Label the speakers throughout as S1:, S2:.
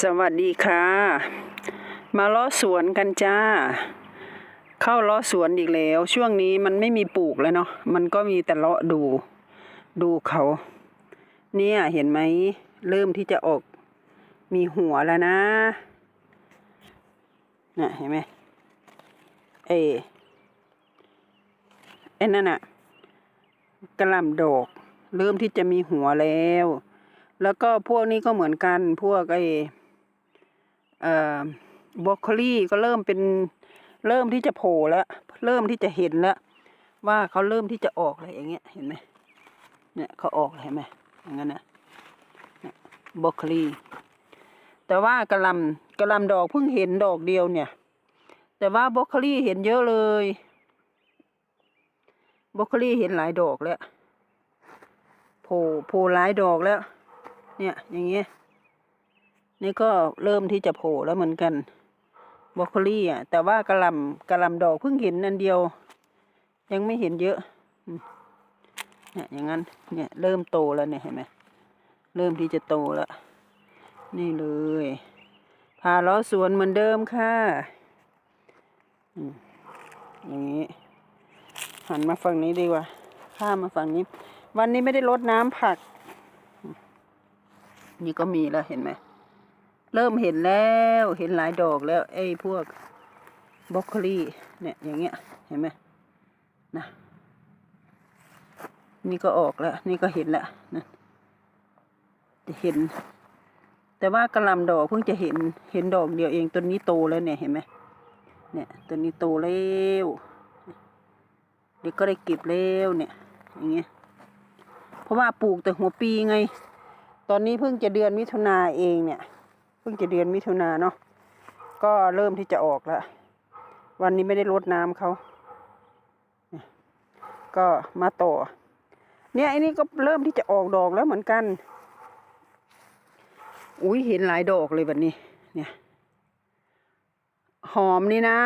S1: สวัสดีค่ะ มาลาะสวนกันจ้า เข้าลาะสวนอีกแล้ว ช่วงนี้มันไม่มีปลูกแล้วเนาะมันก็มีแต่เลาะดู ดูเขา เนี่ยเห็นไหมเริ่มที่จะออก มีหัวแล้วนะน่ะเห็นไหมเอไอ้นั่นอะกระลำดอก เริ่มที่จะมีหัวแล้วแล้วก็พวกนี้ก็เหมือนกันพวกไอ้เอ่อ บรอกโคลีก็เริ่มเป็นเริ่มที่จะโผล่แล้ว เริ่มที่จะเห็นแล้ว ว่าเขาเริ่มที่จะออกเลยอย่างเงี้ยเห็นไหมเนี่ยเขาออกเห็นไหมอย่างนั้นนะเนี่ยบรอกโคลีแต่ว่ากระลำกระลำดอกเพิ่งเห็นดอกเดียวเนี่ย แต่ว่าบรอกโคลีเห็นเยอะเลยบรอกโคลีเห็นหลายดอกแล้วโผล่โผล่หลายดอกแล้ว เนี่ยอย่างเงี้ย นี่ก็เริ่มที่จะโผล่แล้วเหมือนกันบรอกโคลี่อะ แต่ว่ากระลำกระลำดอกเพิ่งเห็นนันเดียว ยังไม่เห็นเยอะเนี่ยอย่างนั้นเนี่ยเริ่มโตแล้วเนี่ยเห็นไหมเริ่มที่จะโตแล้ว นี่เลยพาล้อสวนเหมือนเดิมค่ะอย่างนี้หันมาฝั่งนี้ดีกว่า ข้ามมาฝั่งนี้ วันนี้ไม่ได้รดน้ำผัก นี่ก็มีแล้วเห็นไหม เริ่มเห็นแล้วเห็นหลายดอกแล้วไอ้พวกบรอกโคลีเนี่ยอย่างเงี้ยเห็นไหมนะนี่ก็ออกแล้ว นี่ก็เห็นแล้วนะจะเห็น แต่ว่ากระลำดอกเพิ่งจะเห็นเห็นดอกเดียวเองต้นนี้โตแล้วเนี่ยเห็นไหมเนี่ยต้นนี้โตแล้วเด็กก็ได้เก็บแล้วเนี่ย อย่างเงี้ยเพราะว่าปลูกแต่หัวปีไง ตอนนี้เพิ่งจะเดือนมิถุนาเองเนี่ย พิ่งจะเดือนมิถุนาเนาะก็เริ่มที่จะออกแล้ววันนี้ไม่ได้รดน้ำเขาก็มาต่อ เนี่ยไอ้นี่ก็เริ่มที่จะออกดอกแล้วเหมือนกัน อุ้ยเห็นหลายดอกเลยแบบนี้ เนี่ย หอมนี่นะ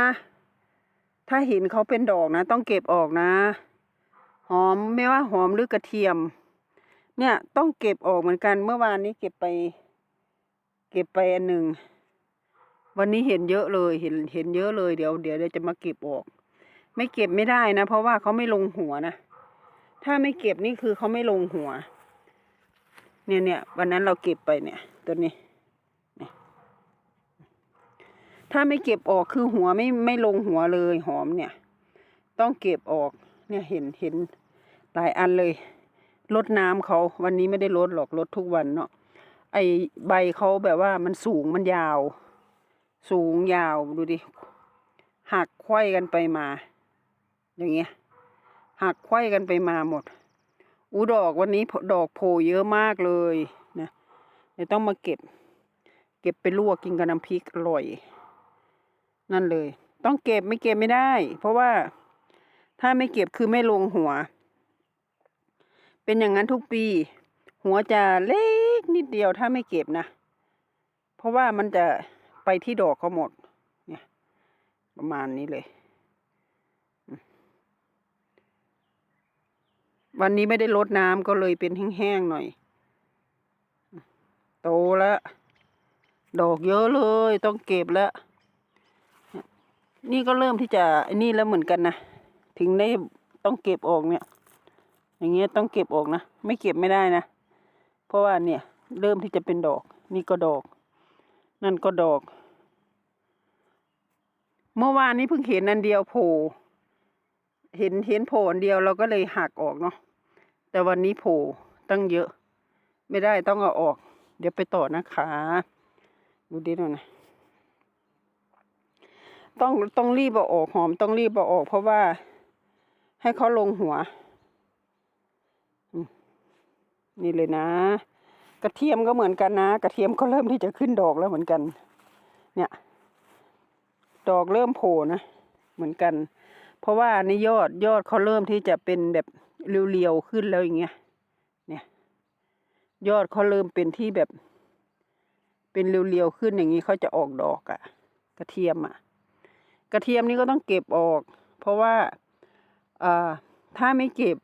S1: ถ้าเห็นเขาเป็นดอกนะ ต้องเก็บออกนะ หอมไม่ว่าหอมหรือกระเทียม เนี่ยต้องเก็บออกเหมือนกันเมื่อวานนี้เก็บไป เก็บไปอันหนึ่ง วันนี้เห็นเยอะเลย เห็นเห็นเยอะเลย เดี๋ยวเดี๋ยวเดี๋ยวจะมาเก็บออก ไม่เก็บไม่ได้นะ เพราะว่าเขาไม่ลงหัวนะ ถ้าไม่เก็บนี่คือเขาไม่ลงหัว เนี่ยเนี่ยวันนั้นเราเก็บไปเนี่ย ตัวนี้นถ้าไม่เก็บออกคือหัวไม่ไม่ลงหัวเลยหอมเนี่ย ต้องเก็บออก เนี่ยเห็นเห็นหลายอันเลยลดน้ำเขาวันนี้ไม่ได้ลดหรอกลดทุกวันเนาะ ไอใบเขาแบบว่ามันสูงมันยาว สูงยาวดูดิหักไขว้กันไปมา อย่างเงี้ยหักไขว้กันไปมาหมด อูดอกวันนี้ดอกโผล่เยอะมากเลยนะเดี๋ยวต้องมาเก็บ เก็บไปลวกกินกับน้ำพริกอร่อย นั่นเลย ต้องเก็บไม่เก็บไม่ได้ เพราะว่าถ้าไม่เก็บคือไม่ลงหัว เป็นอย่างนั้นทุกปี หัวจะเล็ก นิดเดียวถ้าไม่เก็บนะ เพราะว่ามันจะไปที่ดอกเขาหมด เนี่ย ประมาณนี้เลย วันนี้ไม่ได้ลดน้ำก็เลยเป็นแห้งๆหน่อย โตแล้ว ดอกเยอะเลย ต้องเก็บแล้ว นี่ก็เริ่มที่จะนี่แล้วเหมือนกันนะ ถึงได้ต้องเก็บออกเนี่ย อย่างเงี้ยต้องเก็บออกนะ ไม่เก็บไม่ได้นะ เพราะว่าเนี่ย เริ่มที่จะเป็นดอก นี่ก็ดอก นั่นก็ดอก เมื่อวานนี้เพิ่งเห็นอันเดียวโผล่เห็นเห็นโผล่อันเดียวเราก็เลยหักออกเนาะแต่วันนี้โผล่ตั้งเยอะ ไม่ได้ต้องเอาออก เดี๋ยวไปต่อนะคะ ดูดิหน่อยนะต้องต้องรีบเอาออกหอมต้องรีบเอาออก เพราะว่า ให้เขาลงหัว นี่เลยนะ กระเทียมก็เหมือนกันนะ กระเทียมก็เริ่มที่จะขึ้นดอกแล้วเหมือนกัน เนี่ย ดอกเริ่มโผล่นะเหมือนกัน เพราะว่าในยอดยอดเขาเริ่มที่จะเป็นแบบเรียวๆขึ้นแล้วอย่างเงี้ย เนี่ย ยอดเขาเริ่มเป็นที่แบบ เป็นเรียวๆขึ้นอย่างนี้เขาจะออกดอกอะ่ะ กระเทียมอะ่ะ กระเทียมนี่ก็ต้องเก็บออก เพราะว่าอ่าถ้าไม่เก็บ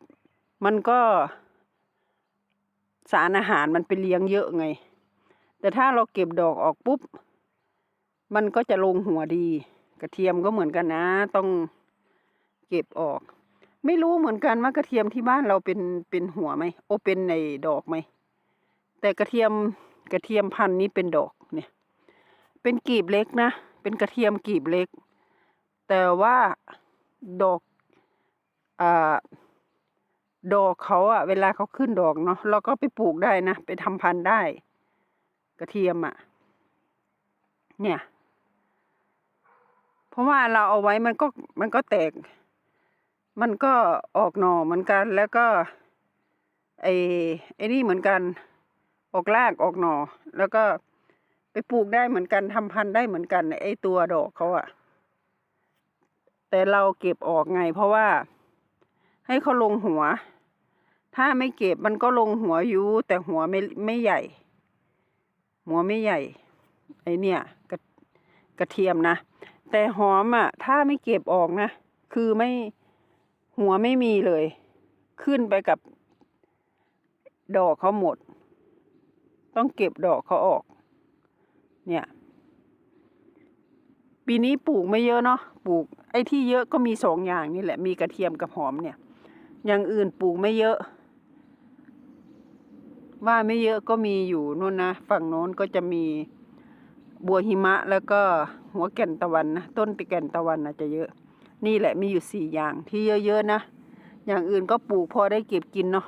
S1: มันก็ สารอาหารมันไปเลี้ยงเยอะไง แต่ถ้าเราเก็บดอกออกปุ๊บ มันก็จะลงหัวดี กระเทียมก็เหมือนกันนะ ต้องเก็บออก ไม่รู้เหมือนกันว่ากระเทียมที่บ้านเราเป็นเป็นหัวไหมโอเป็นในดอกไหมแต่กระเทียมกระเทียมพันธุ์นี้เป็นดอกเนี่ย เป็นกีบเล็กนะ เป็นกระเทียมกีบเล็ก แต่ว่าดอกอ่า ดอกเขาอะเวลาเขาขึ้นดอกเนาะเราก็ไปปลูกได้นะ ไปทำพันธุ์ได้ กระเทียมอะเนี่ย เพราะว่าเราเอาไว้มันก็มันก็แตก มันก็ออกหน่อเหมือนกันแล้วก็ไอ้ไอ้นี่เหมือนกัน ออกรากออกหน่อ แล้วก็ไปปลูกได้เหมือนกันทำพันธุ์ได้เหมือนกัน ไอ้ตัวดอกเขาอะแต่เราเก็บออกไง เพราะว่าให้เขาลงหัว ถ้าไม่เก็บมันก็ลงหัวอยู่แต่หัวไม่ไม่ใหญ่ หัวไม่ใหญ่ไอเนี่ยกระกระเทียมนะ แต่หอมอะ ถ้าไม่เก็บออกนะ คือไม่หัวไม่มีเลย ขึ้นไปกับดอกเขาหมด ต้องเก็บดอกเขาออก เนี่ย ปีนี้ปลูกไม่เยอะเนาะปลูกไอ้ที่เยอะก็มีสองอย่างนี่แหละ มีกระเทียมกับหอมเนี่ย อย่างอื่นปลูกไม่เยอะ ว่าไม่เยอะก็มีอยู่นู่นนะ ฝั่งโน้นก็จะมีบัวหิมะแล้วก็หัวแก่นตะวันนะต้นติแก่นตะวันนะจะเยอะ นี่แหละมีอยู่สี่อย่างที่เยอะๆนะ อย่างอื่นก็ปลูกพอได้เก็บกินเนาะ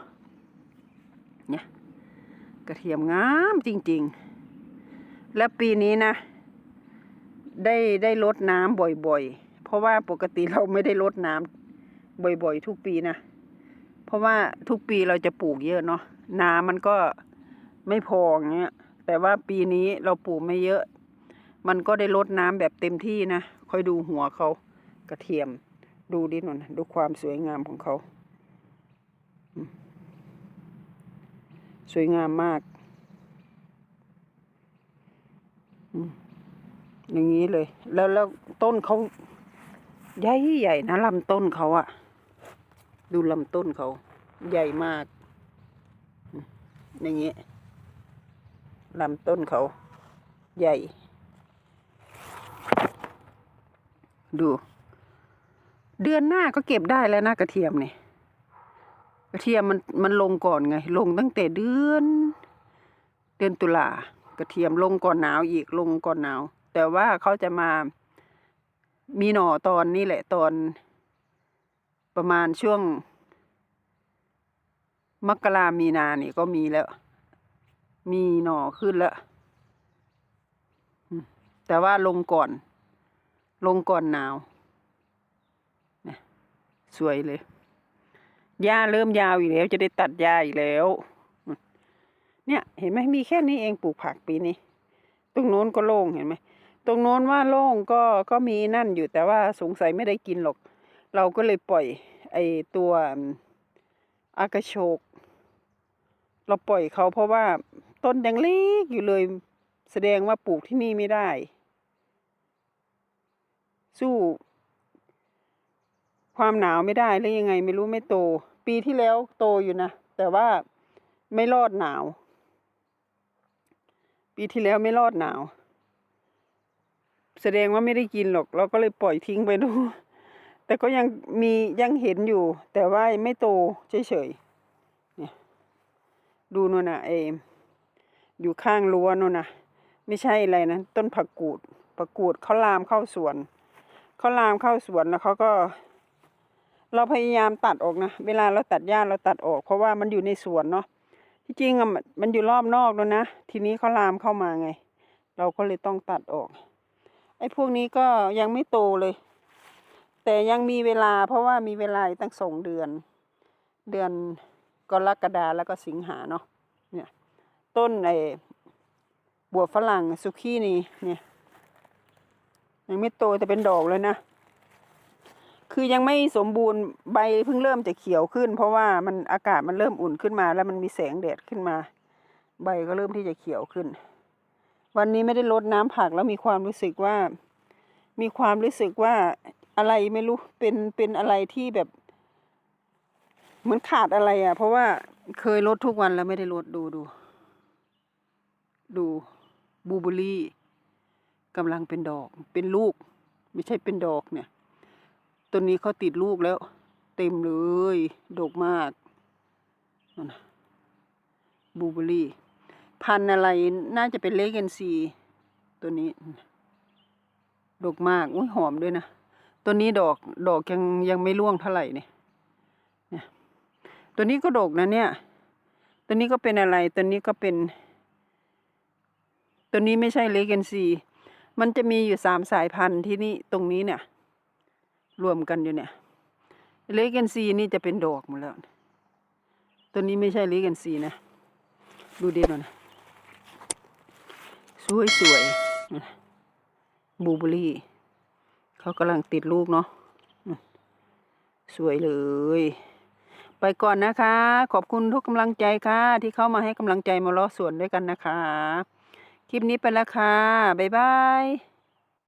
S1: เนี่ยกระเทียมงามจริงๆ และปีนี้นะ ได้ได้ลดน้ำบ่อยๆ เพราะว่าปกติเราไม่ได้ลดน้ำบ่อยๆ ทุกปีนะ เพราะว่าทุกปีเราจะปลูกเยอะเนาะน้ำมันก็ไม่พออย่างเงี้ย แต่ว่าปีนี้เราปลูกไม่เยอะ มันก็ได้ลดน้ำแบบเต็มที่นะค่อยดูหัวเขากระเทียม ดูดิหนนดูความสวยงามของเขา สวยงามมากอืมอย่างนี้เลย แล้วแล้วต้นเขาใหญ่ใหญ่นะลำต้นเขาอะ ดูลำต้นเขาใหญ่มากอืมอย่างนี้ลำต้นเขาใหญ่ ดู เดือนหน้าก็เก็บได้แล้วนะกระเทียมเนี่ยกระเทียมมันมันลงก่อนไง ลงตั้งแต่เดือน เดือนตุลากระเทียมลงก่อนหนาวอีกลงก่อนหนาว แต่ว่าเขาจะมามีหน่อตอนนี่แหละตอน ประมาณช่วง มกรามีนานี่ก็มีแล้ว มีหน่อขึ้นแล้ว แต่ว่าลงก่อน ลงก่อนหนาวนสวยเลยหญ้าเริ่มยาวอีกแล้ว จะได้ตัดหญ้าอีกแล้ว เนี่ย เห็นไหมมีแค่นี้เองปลูกผักปีนี้ตรงโน้นก็โล่งเห็นไหมตรงโน้นว่าโล่งก็ก็มีนั่นอยู่แต่ว่าสงสัยไม่ได้กินหรอก เราก็เลยปล่อยไอตัวอากาโชก เราปล่อยเขาเพราะว่าต้นยังเล็กอยู่เลยแสดงว่าปลูกที่นี่ไม่ได้ สู้ ความหนาวไม่ได้หรือยังไงไม่รู้ไม่โต ปีที่แล้วโตอยู่นะ แต่ว่าไม่รอดหนาว ปีที่แล้วไม่รอดหนาว แสดงว่าไม่ได้กินหรอก เราก็เลยปล่อยทิ้งไปดู แต่ก็ยังมียังเห็นอยู่ แต่ว่าไม่โตเฉยๆเนี่ยดูนู่นนะเอมอยู่ข้างรั้วนู่นนะไม่ใช่อะไรนะต้นผักกูดผักกูดเขาลามเข้าสวนเขาลามเข้าสวนแล้วเขาก็ เราพยายามตัดออกนะเวลาเราตัดหญ้าเราตัดออก เพราะว่ามันอยู่ในสวนเนาะที่จริงอะมันอยู่รอบนอกแล้วนะทีนี้เขาลามเข้ามาไง เราก็เลยต้องตัดออกไอ้พวกนี้ก็ยังไม่โตเลย แต่ยังมีเวลาเพราะว่ามีเวลาตั้งสองเดือน เดือนกรกฎาแล้วก็สิงหาเนาะเนี่ยต้นไอ้บัวฝรั่งซุกี้นี่เนี่ยยังไม่โตแต่เป็นดอกเลยนะ คือยังไม่สมบูรณ์ใบเพิ่งเริ่มจะเขียวขึ้น เพราะว่ามันอากาศมันเริ่มอุ่นขึ้นมา แล้วมันมีแสงแดดขึ้นมา ใบก็เริ่มที่จะเขียวขึ้น วันนี้ไม่ได้รดน้ำผักแล้วมีความรู้สึกว่า มีความรู้สึกว่า อะไรไม่รู้เป็นเป็นอะไรที่แบบเหมือนขาดอะไรอะ่ะ เพราะว่าเคยรดทุกวันแล้วไม่ได้รดดูดู ดูบูเบอรี่กำลังเป็นดอกเป็นลูก ไม่ใช่เป็นดอกเนี่ยต้นนี้เขาติดลูกแล้ว เต็มเลยดกมากนั่นน่ะบูเบอรี่ พันอะไรน่าจะเป็นเลกเอนซีตัวนี้ ดกมากอุ้ยหอมด้วยนะ ตัวนี้ดอกดอกยังยังไม่ร่วงเท่าไหร่เนี่ยเนี่ยตัวนี้ก็ดกนะเนี่ย ตัวนี้ก็เป็นอะไร ตัวนี้ก็เป็น ตัวนี้ไม่ใช่เลกเอนซี มันจะมีอยู่สามสายพันธุ์ที่นี่ตรงนี้เนี่ย รวมกันอยู่เนี่ย เลกเอนซีนี่จะเป็นดอกหมดแล้ว ตัวนี้ไม่ใช่เลกเอนซีนะ ดูเด่นนะสวยสวยๆบูเบอรี่ เขากำลังติดลูกเนาะสวยเลย ไปก่อนนะคะ ขอบคุณทุกกำลังใจค่ะ ที่เข้ามาให้กำลังใจมาล้อสวนด้วยกันนะคะ คลิปนี้ไปแล้วค่ะ บ๊ายบาย